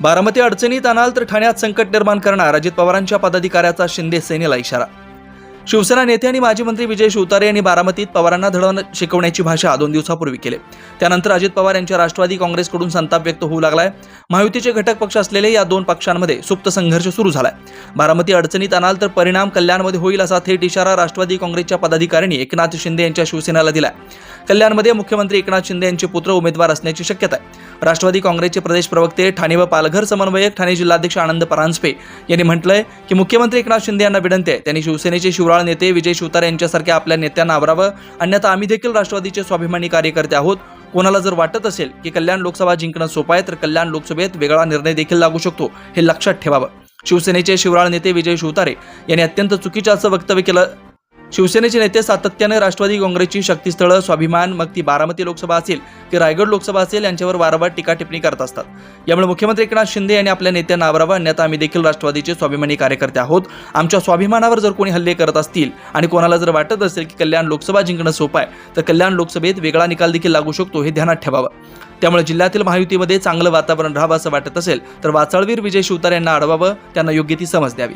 बारामती अडचणीत आणाल तर ठाण्यात संकट निर्माण करणार. अजित पवारांच्या पदाधिकाऱ्याचा शिंदे सेनेला इशारा शिवसेना नेते आणि माजी मंत्री विजय शिवतारे यांनी बारामतीत पवारांना धडवण शिकवण्याची भाषा दोन दिवसापूर्वी केली. त्यानंतर अजित पवार यांच्या राष्ट्रवादी काँग्रेसकडून संताप व्यक्त होऊ लागलाय. महायुतीचे घटक पक्ष असलेले या दोन पक्षांमध्ये सुप्त संघर्ष सुरू झालाय. बारामती अडचणीत आणाल तर परिणाम कल्याणमध्ये होईल असा थेट इशारा राष्ट्रवादी काँग्रेसच्या पदाधिकाऱ्यांनी एकनाथ शिंदे यांच्या शिवसेनेला दिलाय. कल्याणमध्ये मुख्यमंत्री एकनाथ शिंदे यांचे पुत्र उमेदवार असण्याची शक्यता आहे. राष्ट्रवादी काँग्रेसचे प्रदेश प्रवक्ते ठाणे व पालघर समन्वयक ठाणे जिल्हाध्यक्ष आनंद परांजपे यांनी म्हटलंय की मुख्यमंत्री एकनाथ शिंदे यांना विनंती आहे. त्यांनी शिवसेनेचे शिवराळ नेते विजय शिवतारे यांच्यासारख्या आपल्या नेत्यांना आवरावं. अन्यथा आम्ही देखील राष्ट्रवादीचे स्वाभिमानी कार्यकर्ते आहोत. कोणाला जर वाटत असेल की कल्याण लोकसभा जिंकणं सोपं आहे तर कल्याण लोकसभेत वेगळा निर्णय देखील लागू शकतो हे लक्षात ठेवावं. शिवसेनेचे शिवराळ नेते विजय शिवतारे यांनी अत्यंत चुकीचं असं वक्तव्य केलं शिवसेनेचे नेते सातत्याने राष्ट्रवादी काँग्रेसची शक्तीस्थळं स्वाभिमान मग ती बारामती लोकसभा असेल की रायगड लोकसभा असेल यांच्यावर वारंवार टीका टिप्पणी करत असतात. यामुळे मुख्यमंत्री एकनाथ शिंदे यांनी आपल्या नेत्यांना आवरावा अन्यथा आम्ही देखील राष्ट्रवादीचे स्वाभिमानी कार्यकर्ते आहोत. आमच्या स्वाभिमानावर जर कोणी हल्ले करत असतील आणि कोणाला जर वाटत असेल की कल्याण लोकसभा जिंकणं सोपं आहे तर कल्याण लोकसभेत वेगळा निकाल देखील लागू शकतो हे ध्यानात ठेवावं. त्यामुळे जिल्ह्यातील महायुतीमध्ये चांगलं वातावरण राहावं असं वाटत असेल तर वाचाळवीर विजय शिवतार यांना अडवावं त्यांना योग्य ती समज द्यावी.